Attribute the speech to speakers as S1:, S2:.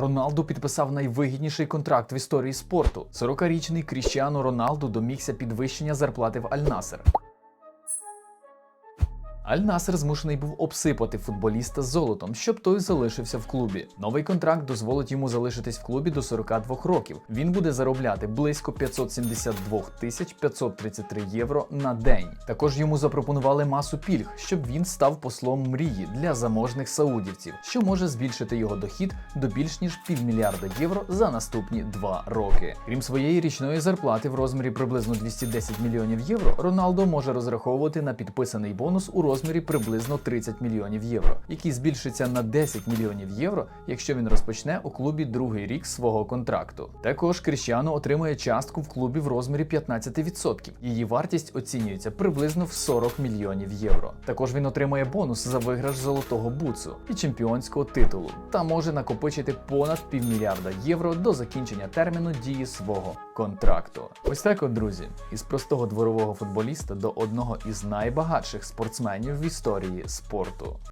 S1: Роналду підписав найвигідніший контракт в історії спорту. 40-річний Кріщіану Роналду домігся підвищення зарплати в Аль-Насер. Аль-Насер змушений був обсипати футболіста золотом, щоб той залишився в клубі. Новий контракт дозволить йому залишитись в клубі до 42 років. Він буде заробляти близько 572 тисяч 533 євро на день. Також йому запропонували масу пільг, щоб він став послом мрії для заможних саудівців, що може збільшити його дохід до більш ніж півмільярда євро за наступні два роки. Крім своєї річної зарплати в розмірі приблизно 210 мільйонів євро, Роналдо може розраховувати на підписаний бонус у розмірі приблизно 30 мільйонів євро, який збільшиться на 10 мільйонів євро, якщо він розпочне у клубі другий рік свого контракту. Також Кріщано отримує частку в клубі в розмірі 15%. Її вартість оцінюється приблизно в 40 мільйонів євро. Також він отримує бонус за виграш золотого буцу і чемпіонського титулу та може накопичити понад півмільярда євро до закінчення терміну дії свого контракту. Ось так, от друзі, із простого дворового футболіста до одного із найбагатших спортсменів в історії спорту.